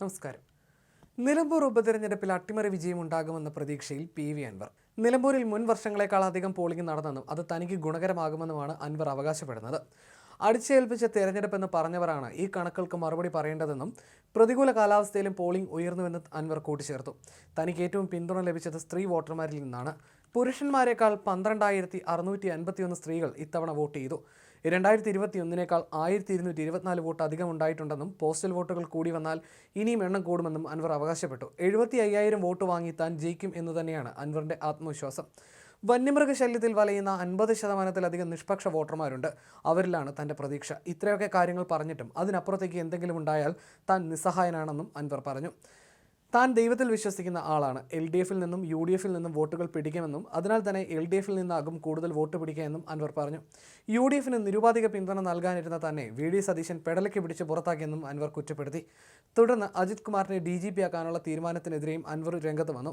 നമസ്കാരം. നിലമ്പൂർ ഉപതെരഞ്ഞെടുപ്പിൽ അട്ടിമറി വിജയം ഉണ്ടാകുമെന്ന പ്രതീക്ഷയിൽ പി വി അൻവർ. നിലമ്പൂരിൽ മുൻ വർഷങ്ങളെക്കാൾ അധികം പോളിംഗ് നടന്നെന്നും അത് തനിക്ക് ഗുണകരമാകുമെന്നുമാണ് അൻവർ അവകാശപ്പെടുന്നത്. അടിച്ചേൽപ്പിച്ച തെരഞ്ഞെടുപ്പെന്ന് പറഞ്ഞവരാണ് ഈ കണക്കുകൾക്ക് മറുപടി പറയേണ്ടതെന്നും പ്രതികൂല കാലാവസ്ഥയിലും പോളിംഗ് ഉയർന്നുവെന്ന് അൻവർ കൂട്ടിച്ചേർത്തു. തനിക്ക് ഏറ്റവും പിന്തുണ ലഭിച്ചത് സ്ത്രീ വോട്ടർമാരിൽ നിന്നാണ്. പുരുഷന്മാരെക്കാൾ പന്ത്രണ്ടായിരത്തി അറുന്നൂറ്റി അൻപത്തിയൊന്ന് സ്ത്രീകൾ ഇത്തവണ വോട്ട് ചെയ്തു. രണ്ടായിരത്തി ഇരുപത്തി ഒന്നിനേക്കാൾ ആയിരത്തി ഇരുന്നൂറ്റി ഇരുപത്തിനാല് വോട്ട് അധികം ഉണ്ടായിട്ടുണ്ടെന്നും പോസ്റ്റൽ വോട്ടുകൾ കൂടി വന്നാൽ ഇനിയും എണ്ണം കൂടുമെന്നും അൻവർ അവകാശപ്പെട്ടു. എഴുപത്തി അയ്യായിരം വോട്ട് വാങ്ങി താൻ ജയിക്കും എന്ന് തന്നെയാണ് അൻവറിന്റെ ആത്മവിശ്വാസം. വന്യമൃഗശല്യത്തിൽ വലയുന്ന അൻപത് ശതമാനത്തിലധികം നിഷ്പക്ഷ വോട്ടർമാരുണ്ട്. അവരിലാണ് തന്റെ പ്രതീക്ഷ. ഇത്രയൊക്കെ കാര്യങ്ങൾ പറഞ്ഞിട്ടും അതിനപ്പുറത്തേക്ക് എന്തെങ്കിലും ഉണ്ടായാൽ താൻ നിസ്സഹായനാണെന്നും അൻവർ പറഞ്ഞു. താൻ ദൈവത്തിൽ വിശ്വസിക്കുന്ന ആളാണ്. എൽ ഡി എഫിൽ നിന്നും യു ഡി എഫിൽ നിന്നും വോട്ടുകൾ പിടിക്കുമെന്നും അതിനാൽ തന്നെ എൽ ഡി എഫിൽ നിന്നാകും കൂടുതൽ വോട്ട് പിടിക്കുകയെന്നും അൻവർ പറഞ്ഞു. യു ഡി എഫിന് നിരുപാധിക പിന്തുണ നൽകാനിരുന്ന തന്നെ വി ഡി സതീശൻ പെടലയ്ക്ക് പിടിച്ച് പുറത്താക്കിയെന്നും അൻവർ കുറ്റപ്പെടുത്തി. തുടർന്ന് അജിത് കുമാറിനെ ഡി ജി പി ആക്കാനുള്ള തീരുമാനത്തിനെതിരെയും അൻവർ രംഗത്ത് വന്നു.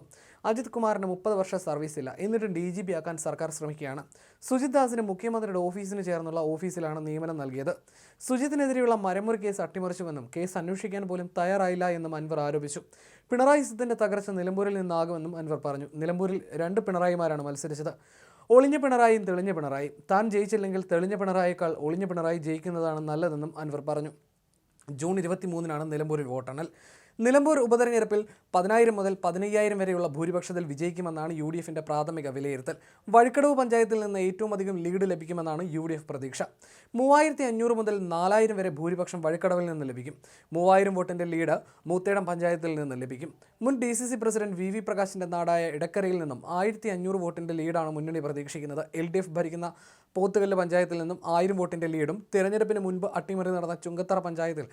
അജിത് കുമാറിന് മുപ്പത് വർഷ സർവീസ് ഇല്ല. എന്നിട്ടും ഡി ജി പി ആക്കാൻ സർക്കാർ ശ്രമിക്കുകയാണ്. സുജിത് ദാസിന് മുഖ്യമന്ത്രിയുടെ ഓഫീസിന് ചേർന്നുള്ള ഓഫീസിലാണ് നിയമനം നൽകിയത്. സുജിത്തിനെതിരെയുള്ള മരമുറി കേസ് അട്ടിമറിച്ചുവെന്നും കേസ് അന്വേഷിക്കാൻ പോലും തയ്യാറായില്ല എന്നും അൻവർ ആരോപിച്ചു. പിണറായി സത്തിന്റെ തകർച്ച നിലമ്പൂരിൽ നിന്നാകുമെന്നും അൻവർ പറഞ്ഞു. നിലമ്പൂരിൽ രണ്ട് പിണറായിമാരാണ് മത്സരിച്ചത്. ഒളിഞ്ഞ പിണറായിയും തെളിഞ്ഞ പിണറായി താൻ ജയിച്ചില്ലെങ്കിൽ തെളിഞ്ഞ പിണറായിയേക്കാൾ ഒളിഞ്ഞ പിണറായി ജയിക്കുന്നതാണ് നല്ലതെന്നും അൻവർ പറഞ്ഞു. ജൂൺ ഇരുപത്തിമൂന്നിനാണ് നിലമ്പൂരിൽ വോട്ടെണ്ണൽ. നിലമ്പൂർ ഉപതെരഞ്ഞെടുപ്പിൽ പതിനായിരം മുതൽ പതിനയ്യായിരം വരെയുള്ള ഭൂരിപക്ഷത്തിൽ വിജയിക്കുമെന്നാണ് യു ഡി എഫിന്റെ പ്രാഥമിക വിലയിരുത്തൽ. വഴിക്കടവ് പഞ്ചായത്തിൽ നിന്ന് ഏറ്റവും അധികം ലീഡ് ലഭിക്കുമെന്നാണ് യു ഡി എഫ് പ്രതീക്ഷ. മൂവായിരത്തി അഞ്ഞൂറ് മുതൽ നാലായിരം വരെ ഭൂരിപക്ഷം വഴിക്കടവിൽ നിന്ന് ലഭിക്കും. മൂവായിരം വോട്ടിന്റെ ലീഡ് മൂത്തേടം പഞ്ചായത്തിൽ നിന്ന് ലഭിക്കും. മുൻ D C C president V V പ്രകാശിന്റെ നാടായ ഇടക്കരയിൽ നിന്നും ആയിരത്തി അഞ്ഞൂറ് വോട്ടിന്റെ ലീഡാണ് മുന്നണി പ്രതീക്ഷിക്കുന്നത്. എൽ ഡി എഫ് ഭരിക്കുന്ന പോത്തുകല്ല് പഞ്ചായത്തിൽ നിന്നും ആയിരം വോട്ടിന്റെ ലീഡും തിരഞ്ഞെടുപ്പിന് മുൻപ് അട്ടിമറി നടന്ന ചുങ്കത്തറ പഞ്ചായത്തിൽ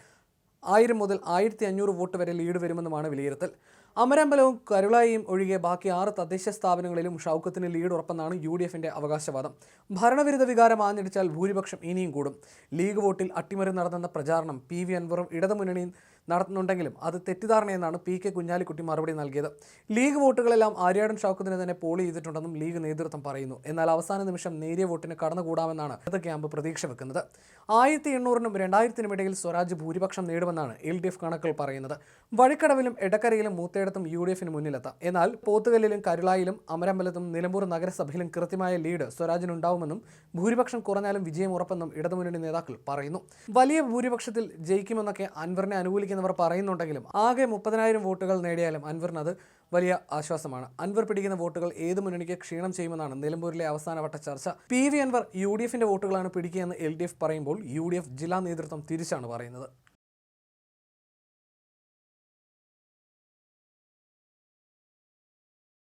ആയിരം മുതൽ ആയിരത്തി അഞ്ഞൂറ് വോട്ട് വരെ ലീഡ് വരുമെന്നുമാണ് വിലയിരുത്തൽ. അമരമ്പലവും കരുളായിയും ഒഴികെ ബാക്കി ആറ് തദ്ദേശ സ്ഥാപനങ്ങളിലും ഷൗക്കത്തിന് ലീഡ് ഉറപ്പെന്നാണ് യു ഡി എഫിന്റെ അവകാശവാദം. ഭരണവിരുദ്ധ വികാരം ആഞ്ഞടിച്ചാൽ ഭൂരിപക്ഷം ഇനിയും കൂടും. ലീഗ് വോട്ടിൽ അട്ടിമറി നടന്നെന്ന പ്രചാരണം പി വി അൻവറും ഇടതുമുന്നണിയും നടത്തുന്നുണ്ടെങ്കിലും അത് തെറ്റിദ്ധാരണയെന്നാണ് പി കെ കുഞ്ഞാലിക്കുട്ടി മറുപടി നൽകിയത്. ലീഗ് വോട്ടുകളെല്ലാം ആര്യാടൻ ഷൗക്കത്തിനെ തന്നെ പോൾ ചെയ്തിട്ടുണ്ടെന്നും ലീഗ് നേതൃത്വം പറയുന്നു. എന്നാൽ അവസാന നിമിഷം നേരിയ വോട്ടിന് കടന്നുകൂടാമെന്നാണ് ഇടത് ക്യാമ്പ് പ്രതീക്ഷ വെക്കുന്നത്. ആയിരത്തി എണ്ണൂറിനും രണ്ടായിരത്തിനും ഇടയിൽ സ്വരാജ് ഭൂരിപക്ഷം നേടുമെന്നാണ് എൽ ഡി എഫ് കണക്കുകൾ പറയുന്നത്. വഴിക്കടവിലും എടക്കരയിലും മൂത്തേടത്തും യു ഡി എഫിന് മുന്നിലെത്താം. എന്നാൽ പോത്തുകല്ലിലും കരുളായിലും അമരമ്പലത്തും നിലമ്പൂർ നഗരസഭയിലും കൃത്യമായ ലീഡ് സ്വരാജിനുണ്ടാവുമെന്നും ഭൂരിപക്ഷം കുറഞ്ഞാലും വിജയം ഉറപ്പെന്നും ഇടതുമുന്നണി നേതാക്കൾ പറയുന്നു. വലിയ ഭൂരിപക്ഷത്തിൽ ജയിക്കുമെന്നൊക്കെ അൻവറിനെ അനുകൂലിക്കുന്നവർ പറയുന്നുണ്ടെങ്കിലും ആകെ മുപ്പതിനായിരം വോട്ടുകൾ നേടിയാലും അൻവറിന് അത് വലിയ ആശ്വാസമാണ്. അൻവർ പിടിക്കുന്ന വോട്ടുകൾ ഏത് മുന്നണിക്ക് ക്ഷീണം ചെയ്യുമെന്നാണ് നിലമ്പൂരിലെ അവസാനവട്ട ചർച്ച. P V Anvar U D എഫിന്റെ വോട്ടുകളാണ് പിടിക്കുകയെന്ന് എൽ ഡി എഫ് പറയുമ്പോൾ യു ഡി എഫ് ജില്ലാ നേതൃത്വം തിരിച്ചാണ് പറയുന്നത്.